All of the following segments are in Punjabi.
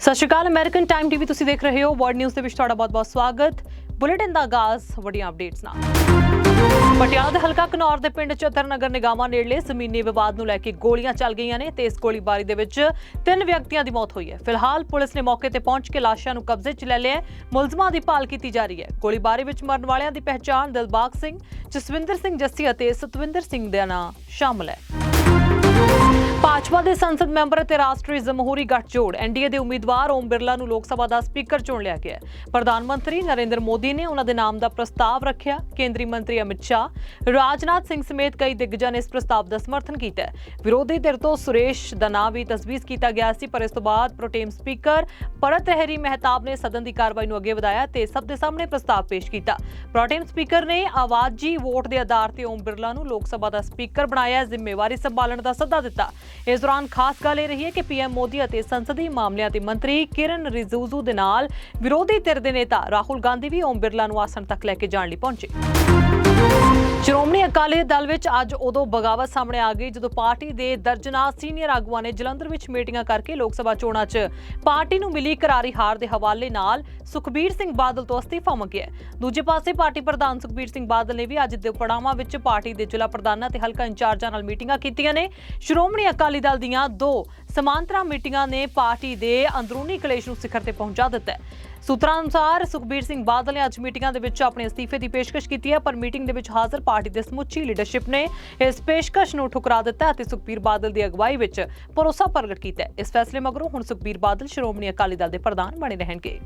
ਸਤਿ ਸ਼੍ਰੀ ਅਕਾਲ, ਅਮਰੀਕਨ ਟਾਈਮ ਟੀਵੀ ਤੁਸੀਂ ਦੇਖ ਰਹੇ ਹੋ ਵਰਡ ਨਿਊਜ਼ ਦੇ ਵਿੱਚ ਤੁਹਾਡਾ ਬਹੁਤ-ਬਹੁਤ ਸਵਾਗਤ। ਬੁਲੇਟਿਨ ਦਾ ਆਗਾਜ਼, ਵੱਡੀਆਂ ਅਪਡੇਟਸ ਨਾਲ। ਪਟਿਆਲਾ ਦੇ ਹਲਕਾ ਘਨੌਰ ਦੇ ਪਿੰਡ ਚਤਰ ਨਗਰ ਨਿਗਾਮਾ ਨੇੜਲੇ ਜ਼ਮੀਨੀ ਵਿਵਾਦ ਨੂੰ ਲੈ ਕੇ ਗੋਲੀਆਂ ਚੱਲ ਗਈਆਂ ਨੇ ਤੇ ਇਸ ਗੋਲੀਬਾਰੀ ਦੇ ਵਿੱਚ ਤਿੰਨ ਵਿਅਕਤੀਆਂ ਦੀ ਮੌਤ ਹੋਈ ਹੈ। ਫਿਲਹਾਲ ਪੁਲਿਸ ਨੇ ਮੌਕੇ ਤੇ ਪਹੁੰਚ ਕੇ ਲਾਸ਼ਾਂ ਨੂੰ ਕਬਜ਼ੇ 'ਚ ਲੈ ਲਿਆ ਮੁਲਜ਼ਮਾਂ ਦੀ ਭਾਲ ਕੀਤੀ ਜਾ ਰਹੀ ਹੈ। ਗੋਲੀਬਾਰੀ ਵਿੱਚ ਮਰਨ ਵਾਲਿਆਂ ਦੀ ਪਹਿਚਾਣ ਦਿਲਬਾਗ ਸਿੰਘ, ਜਸਵਿੰਦਰ ਸਿੰਘ ਜੱਸੀ ਅਤੇ ਸਤਵਿੰਦਰ ਸਿੰਘ ਦਾ ਨਾਂ ਸ਼ਾਮਲ ਹੈ। ਭਾਜਪਾ ਦੇ ਸੰਸਦ ਮੈਂਬਰ ਅਤੇ ਰਾਸ਼ਟਰੀ ਜਮਹੂਰੀ ਗੱਠਜੋੜ ਐਨਡੀਏ ਦੇ ਉਮੀਦਵਾਰ ਓਮ ਬਿਰਲਾ ਨੂੰ ਲੋਕ ਸਭਾ ਦਾ ਸਪੀਕਰ ਚੁਣ ਲਿਆ ਗਿਆ ਪ੍ਰਧਾਨ ਮੰਤਰੀ ਨਰਿੰਦਰ ਮੋਦੀ ਨੇ ਉਹਨਾਂ ਦੇ ਨਾਮ ਦਾ ਪ੍ਰਸਤਾਵ ਰੱਖਿਆ। ਕੇਂਦਰੀ ਮੰਤਰੀ ਅਮਿਤ ਸ਼ਾਹ, ਰਾਜਨਾਥ ਸਿੰਘ ਸਮੇਤ ਕਈ ਦਿਗਜਾਂ ਨੇ ਇਸ ਪ੍ਰਸਤਾਵ ਦਾ ਸਮਰਥਨ ਕੀਤਾ ਵਿਰੋਧੀ ਧਿਰ ਤੋਂ ਸੁਰੇਸ਼ ਦਾ ਨਾਮ ਵੀ ਤਜਵੀਜ਼ ਕੀਤਾ ਗਿਆ ਸੀ, ਪਰ ਇਸ ਤੋਂ ਬਾਅਦ ਪ੍ਰੋਟੇਮ ਸਪੀਕਰ ਪਰਤ ਰਹਿਰੀ ਮਹਿਤਾਬ ਨੇ ਸਦਨ ਦੀ ਕਾਰਵਾਈ ਨੂੰ ਅੱਗੇ ਵਧਾਇਆ ਤੇ ਸਭ ਦੇ ਸਾਹਮਣੇ ਪ੍ਰਸਤਾਵ ਪੇਸ਼ ਕੀਤਾ। ਪ੍ਰੋਟੇਮ ਸਪੀਕਰ ਨੇ ਆਵਾਜ਼ੀ ਵੋਟ ਦੇ ਆਧਾਰ ਤੇ ਓਮ ਬਿਰਲਾ ਨੂੰ ਲੋਕ ਸਭਾ ਦਾ ਸਪੀਕਰ ਬਣਾਇਆ, ਜ਼ਿੰਮੇਵਾਰੀ ਸੰਭਾਲਣ ਦਾ ਸੱਦਾ ਦਿੱਤਾ। ਇਸ ਦੌਰਾਨ ਖਾਸ ਗੱਲ ਇਹ ਰਹੀ ਹੈ ਕਿ ਪੀਐਮ ਮੋਦੀ ਅਤੇ ਸੰਸਦੀ ਮਾਮਲਿਆਂ ਦੇ ਮੰਤਰੀ ਕਿਰਨ ਰਿਜੂਜੂ ਦੇ ਨਾਲ ਵਿਰੋਧੀ ਧਿਰ ਦੇ ਨੇਤਾ ਰਾਹੁਲ ਗਾਂਧੀ ਵੀ ਓਮ ਬਿਰਲਾ ਨੂੰ ਆਸਣ ਤੱਕ ਲੈ ਕੇ ਜਾਣ ਲਈ ਪਹੁੰਚੇ। ਸ਼੍ਰੋਮਣੀ ਅਕਾਲੀ ਦਲ ਵਿੱਚ ਅੱਜ ਉਦੋਂ ਬਗਾਵਤ ਸਾਹਮਣੇ ਆ ਗਈ ਜਦੋਂ ਪਾਰਟੀ ਦੇ ਦਰਜਨਾ ਸੀਨੀਅਰ ਆਗੂਆਂ ਨੇ ਜਲੰਧਰ ਵਿੱਚ ਮੀਟਿੰਗਾਂ ਕਰਕੇ ਲੋਕ ਸਭਾ ਚੋਣਾਂ 'ਚ ਪਾਰਟੀ ਨੂੰ ਮਿਲੀ ਕਰਾਰੀ ਹਾਰ ਦੇ ਹਵਾਲੇ ਨਾਲ ਸੁਖਬੀਰ ਸਿੰਘ ਬਾਦਲ ਤੋਂ ਅਸਤੀਫਾ ਮੰਗਿਆ। ਦੂਜੇ ਪਾਸੇ ਪਾਰਟੀ ਪ੍ਰਧਾਨ ਸੁਖਬੀਰ ਸਿੰਘ ਬਾਦਲ ਨੇ ਵੀ ਅੱਜ ਦੁਪੜਾਵਾਂ ਵਿੱਚ ਪਾਰਟੀ ਦੇ ਜ਼ਿਲ੍ਹਾ ਪ੍ਰਧਾਨਾਂ ਤੇ ਹਲਕਾ ਇੰਚਾਰਜਾਂ ਨਾਲ ਮੀਟਿੰਗਾਂ ਕੀਤੀਆਂ ਨੇ। ਸ਼੍ਰੋਮਣੀ ਅਕਾਲੀ ਦਲ ਦੀਆਂ ਦੋ ਸਮਾਂਤਰਾ ਮੀਟਿੰਗਾਂ ਨੇ ਪਾਰਟੀ ਦੇ ਅੰਦਰੂਨੀ ਕਲੇਸ਼ ਨੂੰ ਸਿਖਰ ਤੇ ਪਹੁੰਚਾ ਦਿੱਤਾ ਹੈ। ਸੂਤਰਾਂ ਅਨੁਸਾਰ ਸੁਖਬੀਰ ਸਿੰਘ ਬਾਦਲ ਨੇ ਅੱਜ ਮੀਟਿੰਗਾਂ ਦੇ ਵਿੱਚ ਆਪਣੇ ਅਸਤੀਫੇ ਦੀ ਪੇਸ਼ਕਸ਼ ਕੀਤੀ ਹੈ, ਪਰ ਮੀਟਿੰਗ ਦੇ ਵਿੱਚ ਹਾਜ਼ਰ ਪਾਰਟੀ ਦੇ ਸਮੁੱਚੀ ਲੀਡਰਸ਼ਿਪ ਨੇ ਇਸ ਪੇਸ਼ਕਸ਼ ਨੂੰ ਠੁਕਰਾ ਦਿੱਤਾ ਅਤੇ ਸੁਖਬੀਰ ਬਾਦਲ ਦੀ ਅਗਵਾਈ ਵਿੱਚ ਭਰੋਸਾ ਪ੍ਰਗਟ ਕੀਤਾ ਇਸ ਫੈਸਲੇ ਮਗਰੋਂ ਹੁਣ ਸੁਖਬੀਰ ਬਾਦਲ ਸ਼੍ਰੋਮਣੀ ਅਕਾਲੀ ਦਲ ਦੇ ਪ੍ਰਧਾਨ ਬਣੇ ਰਹਿਣਗੇ।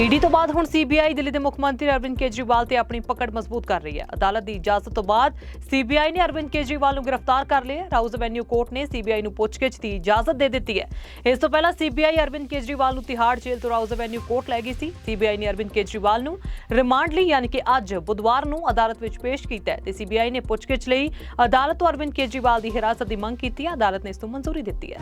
ਈਡੀ ਤੋਂ ਬਾਅਦ ਹੁਣ ਸੀਬੀਆਈ ਦਿੱਲੀ ਦੇ ਮੁੱਖ ਮੰਤਰੀ ਅਰਵਿੰਦ ਕੇਜਰੀਵਾਲ ਤੇ ਆਪਣੀ ਪਕੜ ਮਜ਼ਬੂਤ ਕਰ ਰਹੀ ਹੈ। ਅਦਾਲਤ ਦੀ ਇਜਾਜ਼ਤ ਤੋਂ ਬਾਅਦ ਸੀਬੀਆਈ ਨੇ ਅਰਵਿੰਦ ਕੇਜਰੀਵਾਲ ਨੂੰ ਗ੍ਰਿਫਤਾਰ ਕਰ ਲਿਆ ਰਾਊਜ਼ ਐਵੈਨਿਊ ਕੋਰਟ ਨੇ ਸੀਬੀਆਈ ਨੂੰ ਪੁੱਛਗਿੱਛ ਦੀ ਇਜਾਜ਼ਤ ਦੇ ਦਿੱਤੀ ਹੈ। ਇਸ ਤੋਂ ਪਹਿਲਾਂ ਸੀਬੀਆਈ ਅਰਵਿੰਦ ਕੇਜਰੀਵਾਲ ਨੂੰ ਤਿਹਾੜ ਜੇਲ੍ਹ ਤੋਂ ਰਾਊਜ਼ ਐਵੈਨਿਊ ਕੋਰਟ ਲੈ ਗਈ ਸੀ। ਸੀਬੀਆਈ ਨੇ ਅਰਵਿੰਦ ਕੇਜਰੀਵਾਲ ਨੂੰ ਰਿਮਾਂਡ ਲਈ ਯਾਨੀ ਕਿ ਅੱਜ ਬੁੱਧਵਾਰ ਨੂੰ ਅਦਾਲਤ ਵਿੱਚ ਪੇਸ਼ ਕੀਤਾ ਹੈ ਤੇ ਸੀਬੀਆਈ ਨੇ ਪੁੱਛਗਿੱਛ ਲਈ ਅਦਾਲਤ ਤੋਂ ਅਰਵਿੰਦ ਕੇਜਰੀਵਾਲ ਦੀ ਹਿਰਾਸਤ ਦੀ ਮੰਗ ਕੀਤੀ ਹੈ। ਅਦਾਲਤ ਨੇ ਇਸ ਨੂੰ ਮਨਜ਼ੂਰੀ ਦਿੱਤੀ ਹੈ।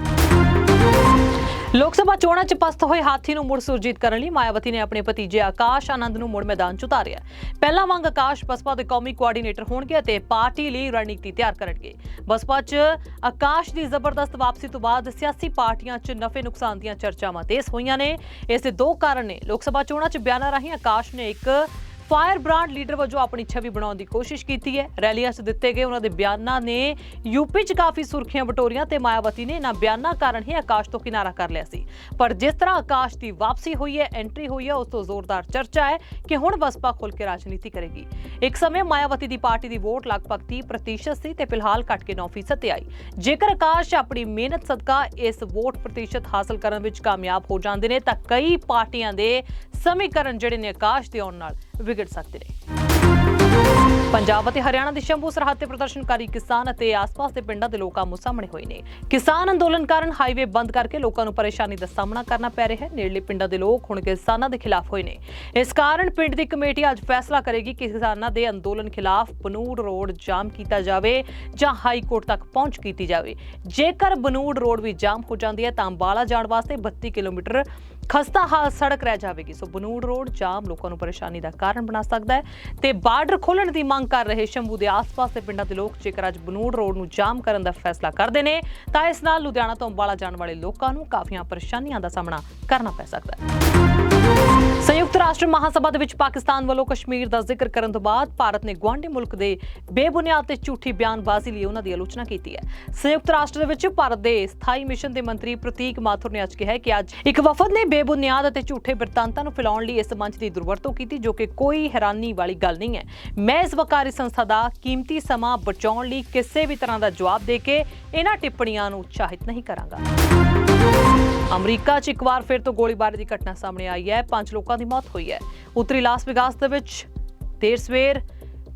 ਲੋਕ ਸਭਾ ਚੋਣਾਂ 'ਚ ਪਸਤ ਹੋਏ ਹਾਥੀ ਨੂੰ ਮੁੜ ਸੁਰਜੀਤ ਕਰਨ ਲਈ ਮਾਇਆਵਤੀ ਨੇ ਆਪਣੇ ਭਤੀਜੇ ਆਕਾਸ਼ ਆਨੰਦ ਨੂੰ ਮੁੜ ਮੈਦਾਨ 'ਚ ਉਤਾਰਿਆ। ਪਹਿਲਾ ਵਾਂਗ ਆਕਾਸ਼ ਬਸਪਾ ਦੇ ਕੌਮੀ ਕੋਆਰਡੀਨੇਟਰ ਹੋਣਗੇ ਅਤੇ ਪਾਰਟੀ ਲਈ ਰਣਨੀਤੀ ਤਿਆਰ ਕਰਨਗੇ। ਬਸਪਾ 'ਚ ਆਕਾਸ਼ ਦੀ ਜ਼ਬਰਦਸਤ ਵਾਪਸੀ ਤੋਂ ਬਾਅਦ ਸਿਆਸੀ ਪਾਰਟੀਆਂ 'ਚ ਨਫੇ ਨੁਕਸਾਨ ਦੀਆਂ ਚਰਚਾਵਾਂ ਤੇਜ਼ ਹੋਈਆਂ ਨੇ। ਇਸ ਦੇ ਦੋ ਕਾਰਨ ਨੇ। ਲੋਕ ਸਭਾ ਚੋਣਾਂ 'ਚ ਬਿਆਨਾਂ ਰਾਹੀਂ ਆਕਾਸ਼ ਨੇ ਇੱਕ ਫਾਇਰ ਬ੍ਰਾਂਡ ਲੀਡਰ ਵਜੋਂ ਆਪਣੀ ਛਵੀ ਬਣਾਉਣ ਦੀ ਕੋਸ਼ਿਸ਼ ਕੀਤੀ ਹੈ। ਰੈਲੀਆਂ 'ਚ ਦਿੱਤੇ ਗਏ ਉਹਨਾਂ ਦੇ ਬਿਆਨਾਂ ਨੇ ਯੂਪੀ 'ਚ ਕਾਫੀ ਸੁਰਖੀਆਂ ਬਟੋਰੀਆਂ ਤੇ ਮਾਇਆਵਤੀ ਨੇ ਇਹਨਾਂ ਬਿਆਨਾਂ ਕਾਰਨ ਹੀ ਆਕਾਸ਼ ਤੋਂ ਕਿਨਾਰਾ ਕਰ ਲਿਆ ਸੀ। ਪਰ ਜਿਸ ਤਰ੍ਹਾਂ ਆਕਾਸ਼ ਦੀ ਵਾਪਸੀ ਹੋਈ ਹੈ ਐਂਟਰੀ ਹੋਈ ਹੈ, ਉਸ ਤੋਂ ਜ਼ੋਰਦਾਰ ਚਰਚਾ ਹੈ ਕਿ ਹੁਣ ਬਸਪਾ ਖੁੱਲ ਕੇ ਰਾਜਨੀਤੀ ਕਰੇਗੀ। ਇੱਕ ਸਮੇਂ ਮਾਇਆਵਤੀ ਦੀ ਪਾਰਟੀ ਦੀ ਵੋਟ ਲਗਭਗ 30% ਸੀ ਤੇ ਫਿਲਹਾਲ ਘਟ ਕੇ 9% ਤੇ ਆਈ। ਜੇਕਰ ਆਕਾਸ਼ ਆਪਣੀ ਮਿਹਨਤ ਸਦਕਾ ਇਸ ਵੋਟ ਪ੍ਰਤੀਸ਼ਤ ਹਾਸਲ ਕਰਨ ਵਿੱਚ ਕਾਮਯਾਬ ਹੋ ਜਾਂਦੇ ਨੇ, ਤਾਂ ਕਈ ਪਾਰਟੀਆਂ ਦੇ ਸਮੀਕਰਨ ਜਿਹੜੇ ਨੇ ਆਕਾਸ਼ ਦੇ ਆਉਣ ਨਾਲ ਵਿਗੜ ਸਕਦੇ ਨੇ ਪੰਜਾਬ ਅਤੇ ਹਰਿਆਣਾ ਦੀ ਸ਼ੰਭੂ ਸਰਹੱਦ ਤੇ ਪ੍ਰਦਰਸ਼ਨਕਾਰੀ ਕਿਸਾਨ ਅਤੇ ਆਸ-ਪਾਸ ਦੇ ਪਿੰਡਾਂ ਦੇ ਲੋਕਾਂ ਆਮੋ ਸਾਹਮਣੇ ਹੋਏ ਨੇ। ਕਿਸਾਨ ਅੰਦੋਲਨ ਕਾਰਨ ਹਾਈਵੇ ਬੰਦ ਕਰਕੇ ਲੋਕਾਂ ਨੂੰ ਪਰੇਸ਼ਾਨੀ ਦਾ ਸਾਹਮਣਾ ਕਰਨਾ ਪੈ ਰਿਹਾ ਹੈ। ਨੇੜਲੇ ਪਿੰਡਾਂ ਦੇ ਲੋਕ ਹੁਣ ਕਿਸਾਨਾਂ ਦੇ ਖਿਲਾਫ ਹੋਏ ਨੇ। ਇਸ ਕਾਰਨ ਪਿੰਡ ਦੀ ਕਮੇਟੀ ਅੱਜ ਫੈਸਲਾ ਕਰੇਗੀ ਕਿ ਕਿਸਾਨਾਂ ਦੇ ਅੰਦੋਲਨ ਖਿਲਾਫ ਬਨੂੜ ਰੋਡ ਜਾਮ ਕੀਤਾ ਜਾਵੇ ਜਾਂ ਹਾਈ ਕੋਰਟ ਤੱਕ ਪਹੁੰਚ ਕੀਤੀ ਜਾਵੇ। ਜੇਕਰ ਬਨੂੜ ਰੋਡ ਵੀ ਜਾਮ ਹੋ ਜਾਂਦੀ ਹੈ, ਤਾਂ ਅੰਬਾਲਾ ਜਾਣ ਵਾਸਤੇ 32 ਕਿਲੋਮੀਟਰ ਖਸਤਾ ਹਾਲ ਸੜਕ ਰਹਿ ਜਾਵੇਗੀ। ਸੋ ਬਨੂੜ ਰੋਡ ਜਾਮ ਲੋਕਾਂ ਨੂੰ ਪਰੇਸ਼ਾਨੀ ਦਾ ਕਾਰਨ ਬਣਾ ਸਕਦਾ ਹੈ ਤੇ ਬਾਰਡਰ ਖੋਲਣ ਦੀ ਮੰਗ ਕਰ ਰਹੇ ਸ਼ੰਭੂ ਦੇ ਆਸ-ਪਾਸ ਦੇ ਪਿੰਡਾਂ ਦੇ ਲੋਕ ਜੇਕਰ ਅੱਜ ਬਨੂੜ ਰੋਡ ਨੂੰ ਜਾਮ ਕਰਨ ਦਾ ਫੈਸਲਾ ਕਰਦੇ ਨੇ, ਤਾਂ ਇਸ ਨਾਲ ਲੁਧਿਆਣਾ ਤੋਂ ਅੰਬਾਲਾ ਜਾਣ ਵਾਲੇ ਲੋਕਾਂ ਨੂੰ ਕਾਫੀਆਂ ਪਰੇਸ਼ਾਨੀਆਂ ਦਾ ਸਾਹਮਣਾ ਕਰਨਾ ਪੈ ਸਕਦਾ ਹੈ। ਸੰਯੁਕਤ ਰਾਸ਼ਟਰ ਮਹਾਸਭਾ ਦੇ ਵਿੱਚ ਪਾਕਿਸਤਾਨ ਵੱਲੋਂ ਕਸ਼ਮੀਰ ਦਾ ਜ਼ਿਕਰ ਕਰਨ ਤੋਂ ਬਾਅਦ ਭਾਰਤ ਨੇ ਗੁਆਂਢੀ ਮੁਲਕ ਦੇ ਬੇਬੁਨਿਆਦ ਤੇ ਝੂਠੀ ਬਿਆਨਬਾਜ਼ੀ ਲਈ ਉਹਨਾਂ ਦੀ ਆਲੋਚਨਾ ਕੀਤੀ ਹੈ। ਸੰਯੁਕਤ ਰਾਸ਼ਟਰ ਦੇ ਵਿੱਚ ਭਾਰਤ ਦੇ ਸਥਾਈ ਮਿਸ਼ਨ ਦੇ ਮੰਤਰੀ ਪ੍ਰਤੀਕ ਮਾਥੁਰ ਨੇ ਅੱਜ ਕਿਹਾ ਕਿ ਅੱਜ ਇੱਕ ਵਫਦ ਨੇ ਬੇਬੁਨਿਆਦ ਅਤੇ ਝੂਠੇ ਬਿਰਤਾਂਤਾਂ ਨੂੰ ਫੈਲਾਉਣ ਲਈ ਇਸ ਮੰਚ ਦੀ ਦੁਰਵਰਤੋਂ ਕੀਤੀ, ਜੋ ਕਿ ਕੋਈ ਹੈਰਾਨੀ ਵਾਲੀ ਗੱਲ ਨਹੀਂ ਹੈ। ਮੈਂ ਇਸ ਵਕਾਰੀ ਸੰਸਥਾ ਦਾ ਕੀਮਤੀ ਸਮਾਂ ਬਚਾਉਣ ਲਈ ਕਿਸੇ ਵੀ ਤਰ੍ਹਾਂ ਦਾ ਜਵਾਬ ਦੇ ਕੇ ਇਹਨਾਂ ਟਿੱਪਣੀਆਂ ਨੂੰ ਉਤਸ਼ਾਹਿਤ ਨਹੀਂ ਕਰਾਂਗਾ। ਅਮਰੀਕਾ 'ਚ ਇੱਕ ਵਾਰ ਫਿਰ ਤੋਂ ਗੋਲੀਬਾਰੀ ਦੀ ਘਟਨਾ ਸਾਹਮਣੇ ਆਈ ਹੈ। ਪੰਜ ਲੋਕਾਂ ਦੀ ਮੌਤ ਹੋਈ ਹੈ। ਉੱਤਰੀ ਲਾਸ ਵਿਗਾਸ ਦੇ ਵਿੱਚ ਦੇਰ ਸਵੇਰ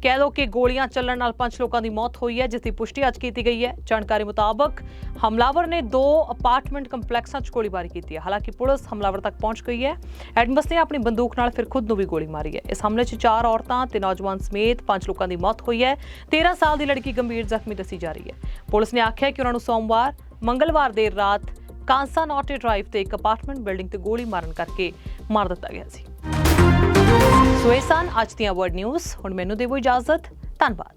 ਕਹਿ ਲੋ ਕਿ ਗੋਲੀਆਂ ਚੱਲਣ ਨਾਲ ਪੰਜ ਲੋਕਾਂ ਦੀ ਮੌਤ ਹੋਈ ਹੈ, ਜਿਸ ਦੀ ਪੁਸ਼ਟੀ ਅੱਜ ਕੀਤੀ ਗਈ ਹੈ। ਜਾਣਕਾਰੀ ਮੁਤਾਬਕ ਹਮਲਾਵਰ ਨੇ ਦੋ ਅਪਾਰਟਮੈਂਟ ਕੰਪਲੈਕਸਾਂ 'ਚ ਗੋਲੀਬਾਰੀ ਕੀਤੀ ਹੈ। ਹਾਲਾਂਕਿ ਪੁਲਿਸ ਹਮਲਾਵਰ ਤੱਕ ਪਹੁੰਚ ਗਈ ਹੈ। ਐਡਮਸ ਨੇ ਆਪਣੀ ਬੰਦੂਕ ਨਾਲ ਫਿਰ ਖੁਦ ਨੂੰ ਵੀ ਗੋਲੀ ਮਾਰੀ ਹੈ। ਇਸ ਹਮਲੇ 'ਚ ਚਾਰ ਔਰਤਾਂ ਤੇ ਨੌਜਵਾਨ ਸਮੇਤ ਪੰਜ ਲੋਕਾਂ ਦੀ ਮੌਤ ਹੋਈ ਹੈ। 13 ਸਾਲ ਦੀ ਲੜਕੀ ਗੰਭੀਰ ਜ਼ਖਮੀ ਦੱਸੀ ਜਾ ਰਹੀ ਹੈ। ਪੁਲਿਸ ਨੇ ਆਖਿਆ ਕਿ ਉਹਨਾਂ ਨੂੰ ਸੋਮਵਾਰ, ਮੰਗਲਵਾਰ ਦੇਰ ਰਾਤ ਕਾਂਸਾ ਨੋਟੇ ਡਰਾਈਵ ਤੇ ਇੱਕ ਅਪਾਰਟਮੈਂਟ ਬਿਲਡਿੰਗ ਤੇ ਗੋਲੀ ਮਾਰਨ ਕਰਕੇ ਮਾਰ ਦਿੱਤਾ ਗਿਆ ਸੀ। ਸੋ ਇਹ ਸਨ ਅੱਜ ਦੀਆਂ ਵਰਡ ਨਿਊਜ਼ ਹੁਣ ਮੈਨੂੰ ਦੇਵੋ ਇਜਾਜ਼ਤ। ਧੰਨਵਾਦ।